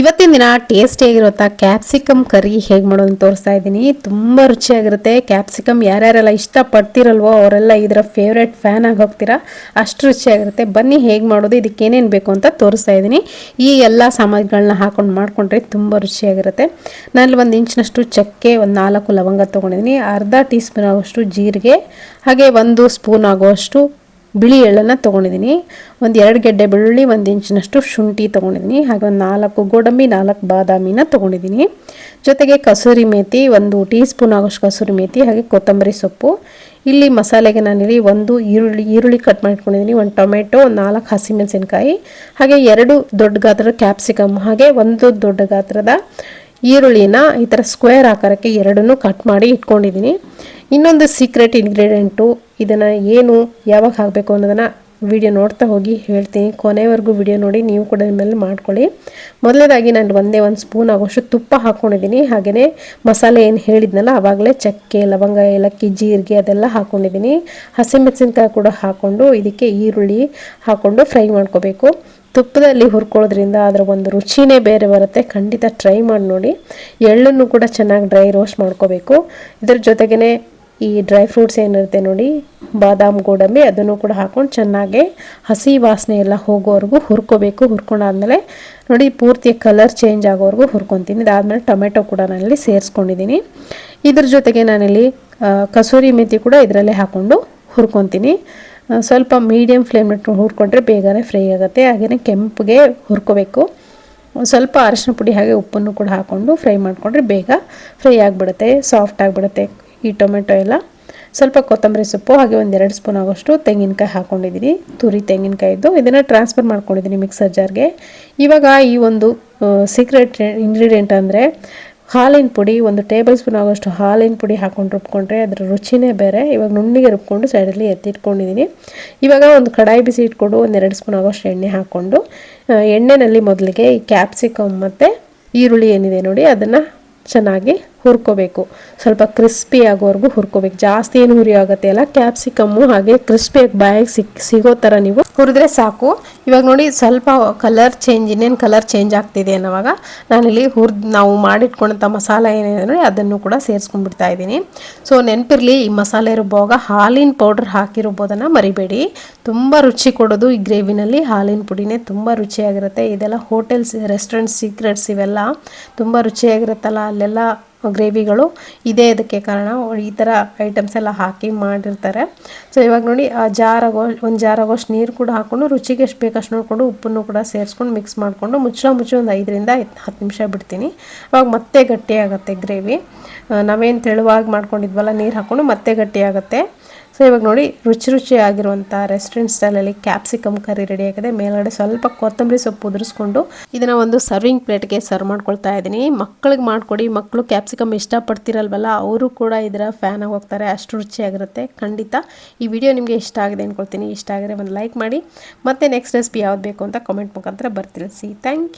ಇವತ್ತಿನ ದಿನ ಟೇಸ್ಟಿಯಾಗಿರುವಂಥ capsicum curry ಹೇಗೆ ಮಾಡೋದು ತೋರಿಸ್ತಾ ಇದ್ದೀನಿ. ತುಂಬ ರುಚಿಯಾಗಿರುತ್ತೆ. ಕ್ಯಾಪ್ಸಿಕಮ್ ಯಾರ್ಯಾರೆಲ್ಲ ಇಷ್ಟಪಡ್ತಿರಲ್ವೋ ಅವರೆಲ್ಲ ಇದರ ಫೇವ್ರೆಟ್ ಫ್ಯಾನ್ ಆಗಿ ಹೋಗ್ತೀರಾ? ಅಷ್ಟು ರುಚಿಯಾಗಿರುತ್ತೆ. ಬನ್ನಿ ಹೇಗೆ ಮಾಡೋದು, ಇದಕ್ಕೆ ಏನೇನು ಬೇಕು ಅಂತ ತೋರಿಸ್ತಾ ಇದ್ದೀನಿ. ಈ ಎಲ್ಲ ಸಾಮಗ್ರಿಗಳನ್ನ ಹಾಕೊಂಡು ಮಾಡ್ಕೊಂಡ್ರೆ ತುಂಬ ರುಚಿಯಾಗಿರುತ್ತೆ. ನಾನಲ್ಲಿ ಒಂದು ಇಂಚಿನಷ್ಟು ಚಕ್ಕೆ, ಒಂದು ನಾಲ್ಕು ಲವಂಗ ತೊಗೊಂಡಿದ್ದೀನಿ. ಅರ್ಧ ಟೀ ಸ್ಪೂನ್ ಆಗುವಷ್ಟು ಜೀರಿಗೆ, ಹಾಗೆ ಒಂದು ಸ್ಪೂನ್ ಆಗುವಷ್ಟು ಬಿಳಿ ಎಳ್ಳನ್ನು ತೊಗೊಂಡಿದ್ದೀನಿ. ಒಂದು ಎರಡು ಗೆಡ್ಡೆ ಬೆಳ್ಳುಳ್ಳಿ, ಒಂದು ಇಂಚಿನಷ್ಟು ಶುಂಠಿ ತೊಗೊಂಡಿದ್ದೀನಿ. ಹಾಗೆ ಒಂದು ನಾಲ್ಕು ಗೋಡಂಬಿ, ನಾಲ್ಕು ಬಾದಾಮಿನ ತೊಗೊಂಡಿದ್ದೀನಿ. ಜೊತೆಗೆ ಕಸೂರಿ ಮೇಥಿ ಒಂದು ಟೀ ಸ್ಪೂನ್ ಆಗೋಷ್ಟು ಕಸೂರಿ ಮೇಥಿ ಹಾಗೆ ಕೊತ್ತಂಬರಿ ಸೊಪ್ಪು. ಇಲ್ಲಿ ಮಸಾಲೆಗೆ ನಾನಿಲ್ಲಿ ಒಂದು ಈರುಳ್ಳಿ ಈರುಳ್ಳಿ ಕಟ್ ಮಾಡಿಟ್ಕೊಂಡಿದ್ದೀನಿ ಒಂದು ಟೊಮೆಟೊ, ಒಂದು ನಾಲ್ಕು ಹಸಿಮೆಣಸಿನ್ಕಾಯಿ, ಹಾಗೆ ಎರಡು ದೊಡ್ಡ ಗಾತ್ರದ ಕ್ಯಾಪ್ಸಿಕಮ್, ಹಾಗೆ ಒಂದು ದೊಡ್ಡ ಗಾತ್ರದ ಈರುಳ್ಳಿನ ಈ ಥರ ಸ್ಕ್ವೇರ್ ಆಕಾರಕ್ಕೆ ಎರಡನ್ನೂ ಕಟ್ ಮಾಡಿ ಇಟ್ಕೊಂಡಿದ್ದೀನಿ. ಇನ್ನೊಂದು ಸೀಕ್ರೆಟ್ ಇಂಗ್ರೀಡಿಯೆಂಟು ಇದನ್ನು ಏನು ಯಾವಾಗ ಹಾಕಬೇಕು ಅನ್ನೋದನ್ನು ವಿಡಿಯೋ ನೋಡ್ತಾ ಹೋಗಿ ಹೇಳ್ತೀನಿ. ಕೊನೆವರೆಗೂ ವಿಡಿಯೋ ನೋಡಿ, ನೀವು ಕೂಡ ನಿಮ್ಮಲ್ಲಿ ಮಾಡ್ಕೊಳ್ಳಿ. ಮೊದಲನೇದಾಗಿ ನಾನು ಒಂದೇ ಒಂದು ಸ್ಪೂನ್ ಆಗೋಷ್ಟು ತುಪ್ಪ ಹಾಕ್ಕೊಂಡಿದ್ದೀನಿ ಹಾಗೆಯೇ ಮಸಾಲೆ ಏನು ಹೇಳಿದ್ನಲ್ಲ ಆವಾಗಲೇ ಚಕ್ಕೆ, ಲವಂಗ, ಏಲಕ್ಕಿ, ಜೀರಿಗೆ ಅದೆಲ್ಲ ಹಾಕ್ಕೊಂಡಿದ್ದೀನಿ ಹಸಿಮೆಣಸಿನ್ಕಾಯಿ ಕೂಡ ಹಾಕ್ಕೊಂಡು ಇದಕ್ಕೆ ಈರುಳ್ಳಿ ಹಾಕ್ಕೊಂಡು ಫ್ರೈ ಮಾಡ್ಕೋಬೇಕು. ತುಪ್ಪದಲ್ಲಿ ಹುರ್ಕೊಳ್ಳೋದ್ರಿಂದ ಅದರ ಒಂದು ರುಚಿನೇ ಬೇರೆ ಬರುತ್ತೆ. ಖಂಡಿತ ಟ್ರೈ ಮಾಡಿ ನೋಡಿ. ಎಳ್ಳನ್ನು ಕೂಡ ಚೆನ್ನಾಗಿ ಡ್ರೈ ರೋಸ್ಟ್ ಮಾಡ್ಕೋಬೇಕು. ಇದರ ಜೊತೆಗೇ ಈ ಡ್ರೈ ಫ್ರೂಟ್ಸ್ ಏನಿರುತ್ತೆ ನೋಡಿ, ಬಾದಾಮ್, ಗೋಡಂಬಿ ಅದನ್ನು ಕೂಡ ಹಾಕೊಂಡು ಚೆನ್ನಾಗಿ ಹಸಿ ವಾಸನೆ ಎಲ್ಲ ಹೋಗೋವರೆಗೂ ಹುರ್ಕೋಬೇಕು. ಹುರ್ಕೊಂಡಾದ್ಮೇಲೆ ನೋಡಿ, ಪೂರ್ತಿ ಕಲರ್ ಚೇಂಜ್ ಆಗೋವರೆಗೂ ಹುರ್ಕೊತೀನಿ. ಇದಾದಮೇಲೆ ಟೊಮೆಟೊ ಕೂಡ ನಾನಲ್ಲಿ ಸೇರಿಸ್ಕೊಂಡಿದ್ದೀನಿ. ಇದ್ರ ಜೊತೆಗೆ ನಾನಿಲ್ಲಿ ಕಸೂರಿ ಮೆಥಿ ಕೂಡ ಇದರಲ್ಲೇ ಹಾಕ್ಕೊಂಡು ಹುರ್ಕೊತೀನಿ. ಸ್ವಲ್ಪ ಮೀಡಿಯಮ್ ಫ್ಲೇಮ್ ಹುರ್ಕೊಂಡ್ರೆ ಬೇಗನೆ ಫ್ರೈ ಆಗುತ್ತೆ. ಹಾಗೆಯೇ ಕೆಂಪಿಗೆ ಹುರ್ಕೋಬೇಕು. ಸ್ವಲ್ಪ ಅರಶಿನ ಪುಡಿ ಹಾಗೆ ಉಪ್ಪನ್ನು ಕೂಡ ಹಾಕ್ಕೊಂಡು ಫ್ರೈ ಮಾಡಿಕೊಂಡ್ರೆ ಬೇಗ ಫ್ರೈ ಆಗಿಬಿಡುತ್ತೆ ಸಾಫ್ಟ್ ಆಗಿಬಿಡುತ್ತೆ. ಈ ಟೊಮೆಟೊ ಎಲ್ಲ. ಸ್ವಲ್ಪ ಕೊತ್ತಂಬರಿ ಸೊಪ್ಪು, ಹಾಗೆ ಒಂದು ಎರಡು ಸ್ಪೂನ್ ಆಗೋಷ್ಟು ತೆಂಗಿನಕಾಯಿ ಹಾಕ್ಕೊಂಡಿದ್ದೀನಿ ತುರಿ ತೆಂಗಿನಕಾಯಿದ್ದು ಇದನ್ನು ಟ್ರಾನ್ಸ್ಫರ್ ಮಾಡ್ಕೊಂಡಿದ್ದೀನಿ ಮಿಕ್ಸರ್ ಜಾರ್ಗೆ ಇವಾಗ ಈ ಒಂದು ಸೀಕ್ರೆಟ್ ಇಂಗ್ರೀಡಿಯೆಂಟ್ ಅಂದರೆ ಹಾಲಿನ ಪುಡಿ, ಒಂದು ಟೇಬಲ್ ಸ್ಪೂನ್ ಆಗೋಷ್ಟು ಹಾಲಿನ ಪುಡಿ ಹಾಕೊಂಡು ರುಬ್ಕೊಂಡ್ರೆ ಅದರ ರುಚಿನೇ ಬೇರೆ. ಇವಾಗ ನುಣ್ಣಿಗೆ ರುಬ್ಕೊಂಡು ಸೈಡಲ್ಲಿ ಎತ್ತಿಟ್ಕೊಂಡಿದ್ದೀನಿ ಇವಾಗ ಒಂದು ಕಡಾಯಿ ಬಿಸಿ ಇಟ್ಕೊಂಡು ಒಂದು ಎರಡು ಸ್ಪೂನ್ ಆಗೋಷ್ಟು ಎಣ್ಣೆ ಹಾಕ್ಕೊಂಡು ಎಣ್ಣೆನಲ್ಲಿ ಮೊದಲಿಗೆ ಈ ಕ್ಯಾಪ್ಸಿಕಮ್ ಮತ್ತು ಈರುಳ್ಳಿ ಏನಿದೆ ನೋಡಿ, ಅದನ್ನು ಚೆನ್ನಾಗಿ ಹುರ್ಕೋಬೇಕು. ಸ್ವಲ್ಪ ಕ್ರಿಸ್ಪಿ ಆಗೋವರೆಗೂ ಹುರ್ಕೋಬೇಕು. ಜಾಸ್ತಿ ಏನು ಹುರಿ ಆಗುತ್ತೆ ಅಲ್ಲ ಕ್ಯಾಪ್ಸಿಕಮ್ಮು ಹಾಗೆ ಕ್ರಿಸ್ಪಿಯಾಗಿ ಬಾಯಿಗೆ ಸಿಕ್ ಸಿಗೋ ಥರ ನೀವು ಹುರಿದ್ರೆ ಸಾಕು. ಇವಾಗ ನೋಡಿ ಸ್ವಲ್ಪ ಕಲರ್ ಚೇಂಜ್ ಇನ್ನೇನು ಕಲರ್ ಚೇಂಜ್ ಆಗ್ತಿದೆ ಅನ್ನೋವಾಗ ನಾನಿಲ್ಲಿ ಹುರಿದು, ನಾವು ಮಾಡಿಟ್ಕೊಂಡಂಥ ಮಸಾಲೆ ಏನಿದೆ ನೋಡಿ ಅದನ್ನು ಕೂಡ ಸೇರಿಸ್ಕೊಂಡ್ಬಿಡ್ತಾ ಇದ್ದೀನಿ. ಸೊ ನೆನಪಿರಲಿ ಈ ಮಸಾಲೆ ರುಬ್ಬುವಾಗ ಹಾಲಿನ ಪೌಡ್ರ್ ಹಾಕಿರ್ಬೋದನ್ನು ಮರಿಬೇಡಿ. ತುಂಬ ರುಚಿ ಕೊಡೋದು ಈ ಗ್ರೇವಿನಲ್ಲಿ. ಹಾಲಿನ ಪುಡಿನೇ ತುಂಬ ರುಚಿಯಾಗಿರುತ್ತೆ. ಇದೆಲ್ಲ ಹೋಟೆಲ್ಸ್ ರೆಸ್ಟೋರೆಂಟ್ ಸೀಕ್ರೆಟ್ಸ್ ಇವೆಲ್ಲ ತುಂಬ ರುಚಿಯಾಗಿರುತ್ತಲ್ಲ, ಅಲ್ಲೆಲ್ಲ ಗ್ರೇವಿಗಳು ಇದೇ ಇದಕ್ಕೆ ಕಾರಣ ಈ ಥರ ಐಟಮ್ಸ್ ಎಲ್ಲ ಹಾಕಿ ಮಾಡಿರ್ತಾರೆ. ಸೊ ಇವಾಗ ನೋಡಿ, ಆ ಜಾರಾಗೋ, ಒಂದು ಜಾರಾಗೋಷ್ಟು ನೀರು ಕೂಡ ಹಾಕ್ಕೊಂಡು ರುಚಿಗೆ ಎಷ್ಟು ಬೇಕಷ್ಟು ನೋಡಿಕೊಂಡು ಉಪ್ಪನ್ನು ಕೂಡ ಸೇರಿಸ್ಕೊಂಡು ಮಿಕ್ಸ್ ಮಾಡಿಕೊಂಡು ಮುಚ್ಚಳ ಮುಚ್ಚಿ ಒಂದು ಐದರಿಂದ ಹತ್ತು ನಿಮಿಷ ಬಿಡ್ತೀನಿ. ಅವಾಗ ಮತ್ತೆ ಗಟ್ಟಿಯಾಗುತ್ತೆ ಗ್ರೇವಿ. ನಾವೇನು ತೆಳುವಾಗಿ ಮಾಡ್ಕೊಂಡಿದ್ವಲ್ಲ, ನೀರು ಹಾಕ್ಕೊಂಡು ಮತ್ತೆ ಗಟ್ಟಿಯಾಗುತ್ತೆ. ಸೊ ಇವಾಗ ನೋಡಿ, ರುಚಿ ರುಚಿ ರೆಸ್ಟೋರೆಂಟ್ ಸ್ಟೈಲಲ್ಲಿ ಕ್ಯಾಪ್ಸಿಕಮ್ ಕರಿ ರೆಡಿ ಆಗಿದೆ. ಮೇಲ್ಗಡೆ ಸ್ವಲ್ಪ ಕೊತ್ತಂಬರಿ ಸೊಪ್ಪು ಉದುರಿಸ್ಕೊಂಡು ಇದನ್ನು ಒಂದು ಸರ್ವಿಂಗ್ ಪ್ಲೇಟ್ಗೆ ಸರ್ವ್ ಮಾಡ್ಕೊಳ್ತಾ ಇದ್ದೀನಿ. ಮಕ್ಕಳಿಗೆ ಮಾಡಿಕೊಡಿ ಮಕ್ಕಳು ಕ್ಯಾಪ್ಸಿಕಮ್ ಇಷ್ಟಪಡ್ತಿರಲ್ವಲ್ಲ, ಅವರು ಕೂಡ ಇದರ ಫ್ಯಾನ್ ಆಗಿ ಹೋಗ್ತಾರೆ, ಅಷ್ಟು ರುಚಿಯಾಗಿರುತ್ತೆ. ಖಂಡಿತ ಈ ವಿಡಿಯೋ ನಿಮಗೆ ಇಷ್ಟ ಆಗಿದೆ ಅಂದ್ಕೊಳ್ತೀನಿ ಇಷ್ಟ ಆಗಿದ್ರೆ ಒಂದು ಲೈಕ್ ಮಾಡಿ. ಮತ್ತೆ ನೆಕ್ಸ್ಟ್ ರೆಸಿಪಿ ಯಾವ್ದು ಬೇಕು ಅಂತ ಕಾಮೆಂಟ್ ಮುಖಾಂತರ ಬರ್ತಿಳಿಸಿ ಥ್ಯಾಂಕ್ ಯು